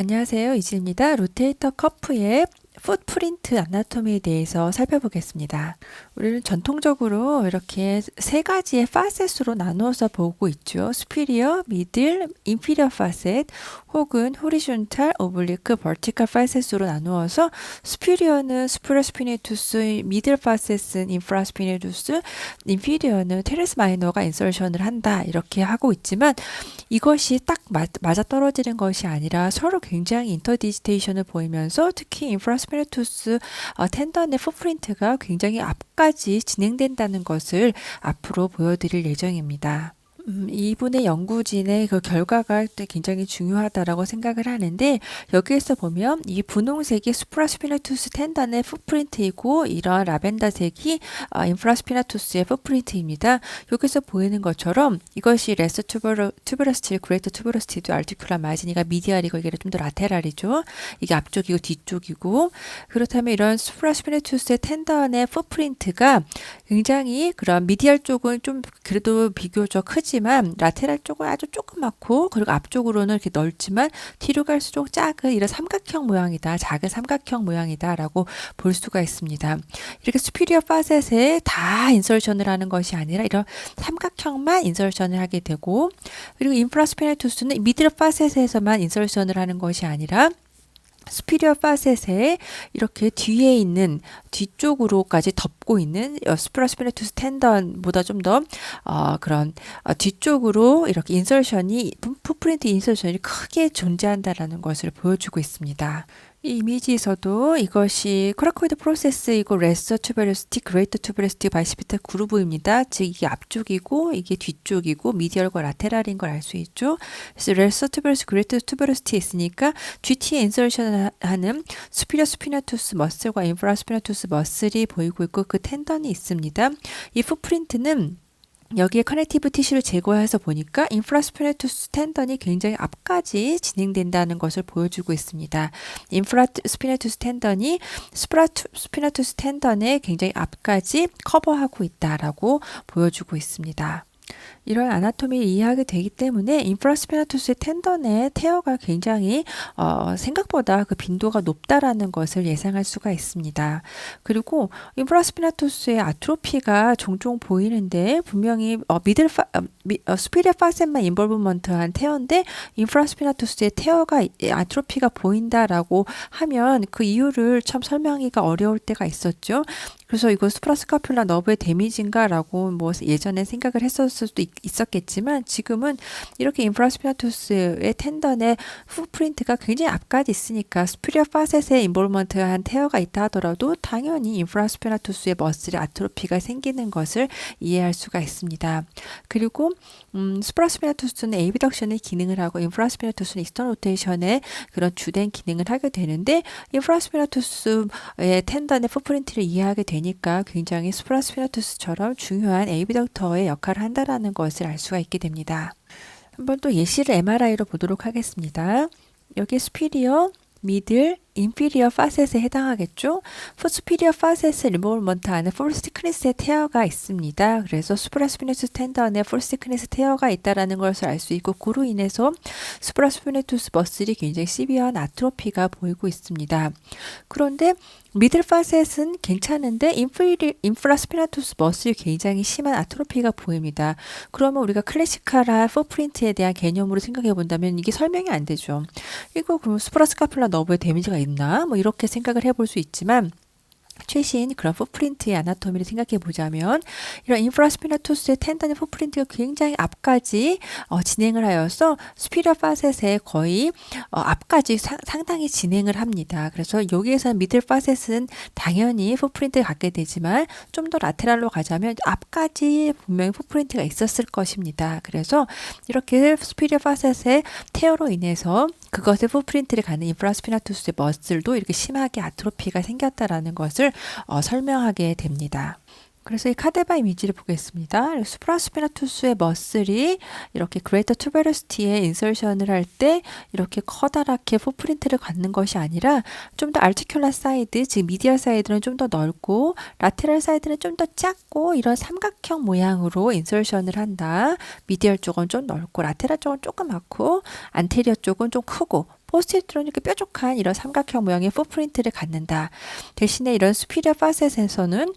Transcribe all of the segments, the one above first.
안녕하세요. 이지입니다. 로테이터 커프의 풋프린트 아나토미에 대해서 살펴보겠습니다. 우리는 전통적으로 이렇게 세 가지의 파셋으로 나누어서 보고 있죠. 스피리어, 미들, 인피리어 파셋 혹은 호리존탈, 오블리크, 버티컬 파셋으로 나누어서 스피리어는 스프레스피네투스, 미들 파셋은 인프라스피네투스, 인피리어는 테레스 마이너가 인설션을 한다 이렇게 하고 있지만 이것이 딱 맞아 떨어지는 것이 아니라 서로 굉장히 인터디지테이션을 보이면서 특히 인프라스 피네투스 어, 텐던의 풋프린트가 굉장히 앞까지 진행된다는 것을 앞으로 보여드릴 예정입니다. 음, 이분의 연구진의 그 결과가 굉장히 중요하다라고 생각을 하는데 여기에서 보면 이 분홍색이 수프라스피나투스 텐던의 풋프린트이고 이런 라벤더색이 어, 인프라스피나투스의 풋프린트입니다. 여기서 보이는 것처럼 이것이 레스 투버러, 투버러스티, 그레이터 투버러스티도 알티큘라 마지니가 미디알이고 이게 좀 더 라테랄이죠. 이게 앞쪽이고 뒤쪽이고 그렇다면 이런 수프라스피나투스의 텐던의 풋프린트가 굉장히 그런 미디알 쪽은 좀 그래도 비교적 크지 크지만 라테랄 쪽은 아주 조그맣고 그리고 앞쪽으로는 이렇게 넓지만 뒤로 갈수록 작은 이런 삼각형 모양이다. 작은 삼각형 모양이다라고 볼 수가 있습니다. 이렇게 스피리어 파셋에 다 인설션을 하는 것이 아니라 이런 삼각형만 인설션을 하게 되고 그리고 인프라스피네투스는 미들 파셋에서만 인설션을 하는 것이 아니라 스피리어 파셋에 이렇게 뒤에 있는 뒤쪽으로까지 덮고 있는 스프라스피네투스 텐던보다 좀 더 어, 그런 어, 뒤쪽으로 이렇게 인설션이 풋프린트 인설션이 크게 존재한다라는 것을 보여주고 있습니다. 이 이미지에서도 이것이 크라코이드 프로세스이고 레서 투베르스티, 그레이터 투베르스티 바이시피타 그루브입니다. 즉 이게 앞쪽이고 이게 뒤쪽이고 미디얼과 라테랄인 걸 알 수 있죠. 그래서 레서 투베르스, 그레이터 투베르스티 있으니까 GT에 인설션 하는 스피리어 스피나투스 머슬과 인프라 스피나투스 머슬이 보이고 있고 그 텐던이 있습니다. 이 풋프린트는 여기에 커넥티브 티슈를 제거해서 보니까 인프라스피네투스 텐던이 굉장히 앞까지 진행된다는 것을 보여주고 있습니다. 인프라스피네투스 텐던이 스프라스피네투스 텐던의 굉장히 앞까지 커버하고 있다라고 보여주고 있습니다. 이런 아나토미를 이해하게 되기 때문에 인프라스피나투스의 텐던의 태어가 굉장히 어, 생각보다 그 빈도가 높다라는 것을 예상할 수가 있습니다. 그리고 인프라스피나투스의 아트로피가 종종 보이는데 분명히 어, 미들 파, 어, 미, 어, 스피리어 파셋만 인볼브먼트한 태어인데 인프라스피나투스의 태어가 아트로피가 보인다라고 하면 그 이유를 참 설명하기가 어려울 때가 있었죠. 그래서 이거 스프라스카퓰라 너브의 데미지인가라고 뭐 예전에 생각을 했었을 수도 있, 었겠지만 지금은 이렇게 인프라스피나투스의 텐던의 푸프린트가 굉장히 앞까지 있으니까 스피리어 파셋의 인볼먼트한 테어가 있다 하더라도 당연히 인프라스피나투스의 머슬의 아트로피가 생기는 것을 이해할 수가 있습니다. 그리고 음, 스프라스피나투스는 에이비덕션의 기능을 하고 인프라스피나투스는 익스턴 로테이션의 그런 주된 기능을 하게 되는데 인프라스피나투스의 텐던의 푸프린트를 이해하게 되니까 굉장히 스프라스피나투스처럼 중요한 에이비덕터의 역할을 한다라는 것을 알 수가 있게 됩니다. 한번 또 예시를 MRI로 보도록 하겠습니다. 여기 스피리어, 미들, 인피리어 파셋에 해당하겠죠. 스피리어 파셋의 리몰먼트 안에 폴스티 크니스의 테어가 있습니다. 그래서 수프라스피네투스 텐던에 폴스티 크니스 테어가 있다라는 것을 알 수 있고 그로 인해서 수프라스피네투스 머슬이 굉장히 시비한 아트로피가 보이고 있습니다. 그런데 미들 파셋은 괜찮은데 인프리, 인프라스피나투스 머슬이 굉장히 심한 아트로피가 보입니다. 그러면 우리가 클래시카라 포프린트에 대한 개념으로 생각해 본다면 이게 설명이 안 되죠. 이거 그럼 스프라스카플라 너브의 데미지가 있나? 뭐 이렇게 생각을 해볼 수 있지만 최신 그런 풋프린트의 아나토미를 생각해 보자면 이런 인프라스피나토스의 텐던의 풋프린트가 굉장히 앞까지 어, 진행을 하여서 스피리어 파셋에 거의 어, 앞까지 사, 상당히 진행을 합니다. 그래서 여기에서 미들 파셋은 당연히 풋프린트를 갖게 되지만 좀 더 라테랄로 가자면 앞까지 분명히 풋프린트가 있었을 것입니다. 그래서 이렇게 스피리어 파셋의 테어로 인해서 그것의 풋프린트를 가는 인프라스피나투스의 머슬도 이렇게 심하게 아트로피가 생겼다라는 것을 어, 설명하게 됩니다. 그래서 이 카데바 이미지를 보겠습니다. 수프라스피나투스의 머슬이 이렇게 그레이터 투베러스티에 인설션을 할 때 이렇게 커다랗게 포프린트를 갖는 것이 아니라 좀 더 알티큘라 사이드, 즉 미디얼 사이드는 좀 더 넓고 라테랄 사이드는 좀 더 작고 이런 삼각형 모양으로 인설션을 한다. 미디얼 쪽은 좀 넓고 라테랄 쪽은 조그맣고 안테리어 쪽은 좀 크고 포스트잇으로는 이렇게 뾰족한 이런 삼각형 모양의 풋프린트를 갖는다. 대신에 이런 스피리어 파셋에서는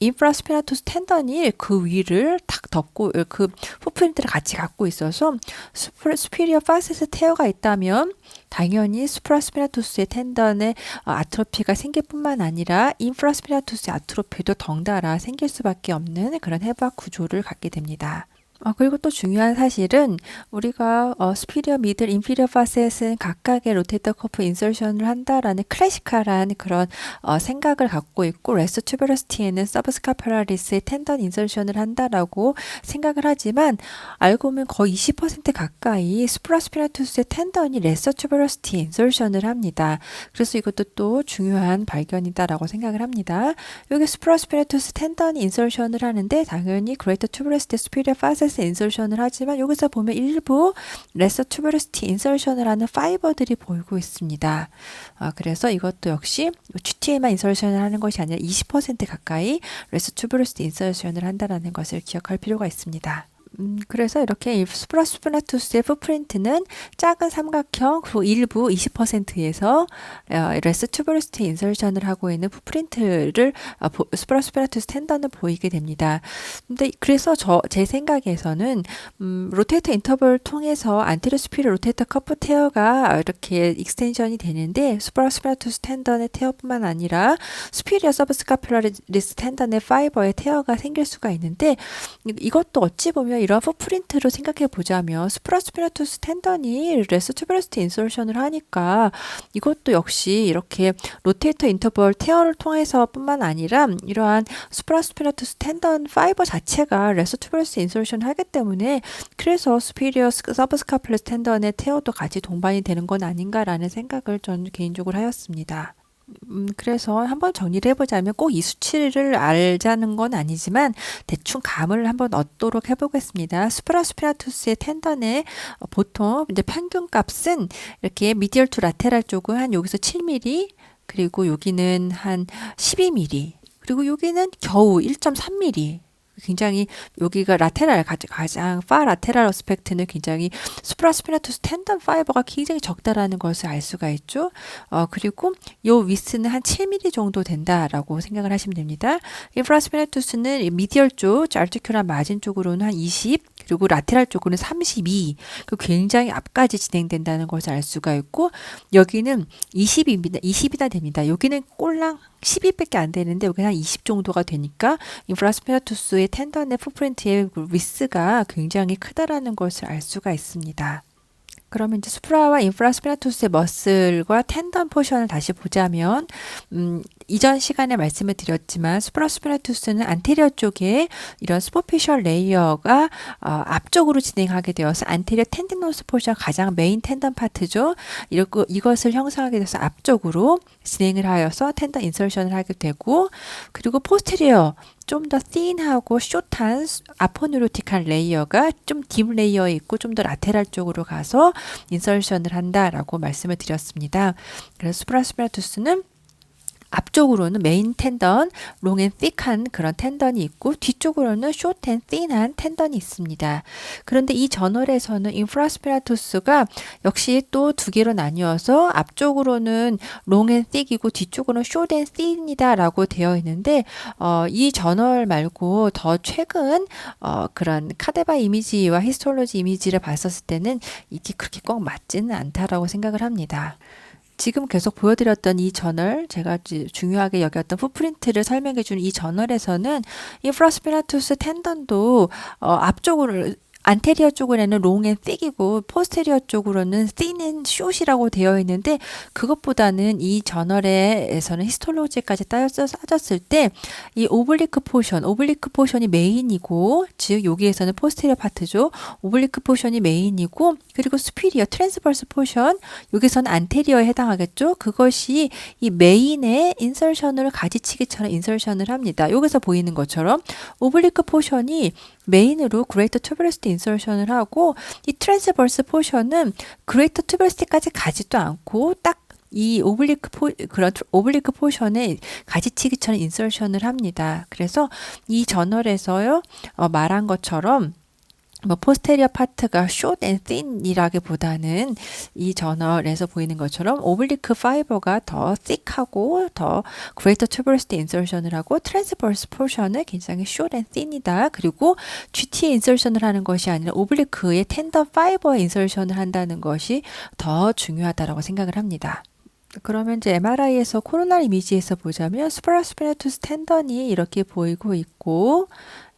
인프라 스피나투스 텐던이 그 위를 탁 덮고 그 풋프린트를 같이 갖고 있어서 스피리어 파셋에 테어가 있다면 당연히 수프라스피나투스의 텐던에 어, 아트로피가 생길 뿐만 아니라 인프라스피나투스의 아트로피도 덩달아 생길 수밖에 없는 그런 해부학 구조를 갖게 됩니다. 어, 그리고 또 중요한 사실은 우리가 어, 스피리어, 미들, 인피리어 파셋은 각각의 로테이터 커프 인설션을 한다라는 클래시컬한 그런 어, 생각을 갖고 있고 레스 튜베러스티에는 서브스카파라리스의 텐던 인설션을 한다라고 생각을 하지만 알고 보면 거의 20% 가까이 스프라스피라투스의 텐던이 레서 튜베러스티 인설션을 합니다. 그래서 이것도 또 중요한 발견이다라고 생각을 합니다. 여기 스프라스피라투스 텐던이 인설션을 하는데 당연히 그레이터 튜베러스티 스피리어 파셋 프로세스 인설션을 하지만 여기서 보면 일부 레서 튜버러스티 인설션을 하는 파이버들이 보이고 있습니다. 아, 그래서 이것도 역시 GT에만 인설션을 하는 것이 아니라 20% 가까이 레서 튜버러스티 인설션을 한다는 것을 기억할 필요가 있습니다. 음, 그래서 이렇게 스프라스프라투스의 풋프린트는 작은 삼각형 그 일부 20%에서 어, 레스 튜버리스트 인설션을 하고 있는 풋프린트를 어, 스프라스프라투스 텐던을 보이게 됩니다. 근데 그래서 저 제 생각에서는 음, 로테이터 인터벌 통해서 안테리어 스피리 로테이터 커프 테어가 이렇게 익스텐션이 되는데 스프라스프라투스 텐던의 테어뿐만 아니라 스피리어 서브스카플라리스 텐던의 파이버의 테어가 생길 수가 있는데 이것도 어찌 보면 이런 풋프린트로 생각해 보자면 스프라스피라투스 텐던이 레스 투베러스트 인솔션을 하니까 이것도 역시 이렇게 로테이터 인터벌 테어를 통해서 뿐만 아니라 이러한 스프라스피라투스 텐던 파이버 자체가 레스 투베러스트 인솔션을 하기 때문에 그래서 스피리어 서브스카플레스 텐던의 테어도 같이 동반이 되는 건 아닌가라는 생각을 저는 개인적으로 하였습니다. 음, 그래서 한번 정리를 해보자면 꼭 이 수치를 알자는 건 아니지만 대충 감을 한번 얻도록 해보겠습니다. 스프라스피라투스의 텐던의 어, 보통 이제 평균 값은 이렇게 미디얼 투 라테랄 쪽은 한 여기서 7mm 그리고 여기는 한 12mm 그리고 여기는 겨우 1.3mm 굉장히 여기가 라테랄 가장 파 라테랄 어스펙트는 굉장히 스프라스피나투스 텐던 파이버가 굉장히 적다라는 것을 알 수가 있죠. 어, 그리고 요 위스는 한 7mm 정도 된다라고 생각을 하시면 됩니다. 인프라스피나투스는 미디얼 쪽, 알티큐란 마진 쪽으로는 한 20, 그리고 라테랄 쪽으로는 32. 그 굉장히 앞까지 진행된다는 것을 알 수가 있고 여기는 20입니다. 20이나 됩니다. 여기는 꼴랑 10일밖에 안 되는데 여기 한20 정도가 되니까 인프라스피라투스의 텐던의 풋프린트의 그 위스가 굉장히 크다라는 것을 알 수가 있습니다. 그러면 이제 수프라와 인프라스피라투스의 머슬과 텐던 포션을 다시 보자면 음, 이전 시간에 말씀을 드렸지만 수프라스피라투스는 안테리어 쪽에 이런 스포피셜 레이어가 어, 앞쪽으로 진행하게 되어서 안테리어 텐디노스 포션 가장 메인 텐던 파트죠. 이렇고 이것을 형성하게 돼서 앞쪽으로 진행을 하여서 텐던 인설션을 하게 되고 그리고 포스테리어 좀더 띵하고 숏한 아포뉴로틱한 레이어가 좀 딥 레이어에 있고 좀 더 라테랄 쪽으로 가서 인설션을 한다라고 말씀을 드렸습니다. 그래서 수프라스피라투스는 앞쪽으로는 메인 텐던, 롱앤 틱한 그런 텐던이 있고 뒤쪽으로는 숏앤 띵한 텐던이 있습니다. 그런데 이 저널에서는 인프라스피라투스가 역시 또 두 개로 나뉘어서 앞쪽으로는 롱앤 틱이고 뒤쪽으로는 숏앤 띵이다라고 되어 있는데 어, 이 저널 말고 더 최근 어, 그런 카데바 이미지와 히스톨로지 이미지를 봤었을 때는 이게 그렇게 꼭 맞지는 않다라고 생각을 합니다. 지금 계속 보여드렸던 이 저널, 제가 중요하게 여겼던 풋프린트를 설명해준 이 저널에서는 인프라스피라투스 텐던도 어, 앞쪽으로 안테리어 쪽으로는 롱앤 틱이고 포스테리어 쪽으로는 틴앤 숏이라고 되어 있는데 그것보다는 이 저널에서는 히스톨로지까지 따져서 따졌을 때 이 오블리크 포션, 오블리크 포션이 메인이고 즉 여기에서는 포스테리어 파트죠. 오블리크 포션이 메인이고 그리고 스피리어 트랜스버스 포션 여기서는 안테리어에 해당하겠죠. 그것이 이 메인의 인설션을 가지치기처럼 인설션을 합니다. 여기서 보이는 것처럼 오블리크 포션이 메인으로 그레이터 투베러시티 인설션을 하고 이 트랜스버스 포션은 그레이터 투베러시티까지 가지도 않고 딱이 오블리크 포 그런 오블리크 포션에 가지치기처럼 인설션을 합니다. 그래서 이 저널에서요 어, 말한 것처럼 뭐 포스테리어 파트가 and thin이라기보다는 이 저널에서 보이는 것처럼 오블리크 파이버가 더 thick하고 더 greater tuberosity insertion을 하고 transverse portion을 굉장히 and thin이다. 그리고 GT insertion을 하는 것이 아니라 오블리크의 tender fiber insertion을 한다는 것이 더 중요하다라고 생각을 합니다. 그러면 이제 MRI에서 코로나 이미지에서 보자면 스프라스피나투스 텐던이 이렇게 보이고 있고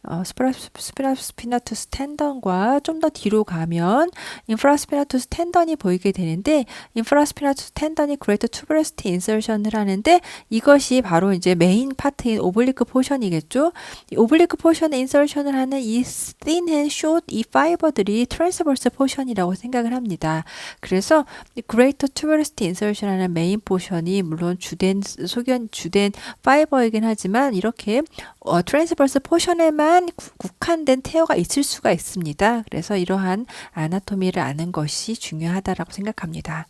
어, 스프라스피나투스 텐던과 좀 더 뒤로 가면 인프라스피나투스 텐던이 보이게 되는데 인프라스피나투스 텐던이 그레이터 투브레스티 인설션을 하는데 이것이 바로 이제 메인 파트인 오블리크 포션이겠죠. 이 오블리크 포션에 인설션을 하는 이 thin and short 이 파이버들이 트랜스버스 포션이라고 생각을 합니다. 그래서 tuberosity insertion 하는 메인 포션이 물론 주된 소견 주된 파이버이긴 하지만 이렇게 어, 트랜스버스 포션에만 구- 국한된 태어가 있을 수가 있습니다. 그래서 이러한 아나토미를 아는 것이 중요하다라고 생각합니다.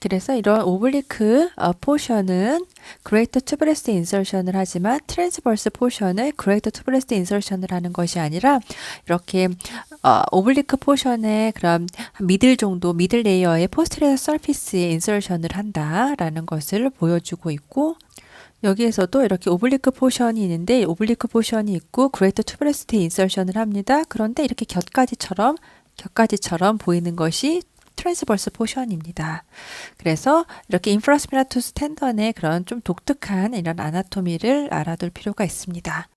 그래서 이런 오블리크 어, 포션은 greater tuberous insertion을 하지만 transverse 포션을 greater tuberous insertion을 하는 것이 아니라 이렇게 어, 오블리크 포션의 그런 한 미들 정도 미들 레이어의 posterior surface에 insertion을 한다라는 것을 보여주고 있고 여기에서도 이렇게 오블리크 포션이 있는데 오블리크 포션이 있고 그레이터 투브레스티 인설션을 합니다. 그런데 이렇게 곁가지처럼 곁가지처럼 보이는 것이 트랜스버스 포션입니다. 그래서 이렇게 인프라스피나투스 텐던의 그런 좀 독특한 이런 아나토미를 알아둘 필요가 있습니다.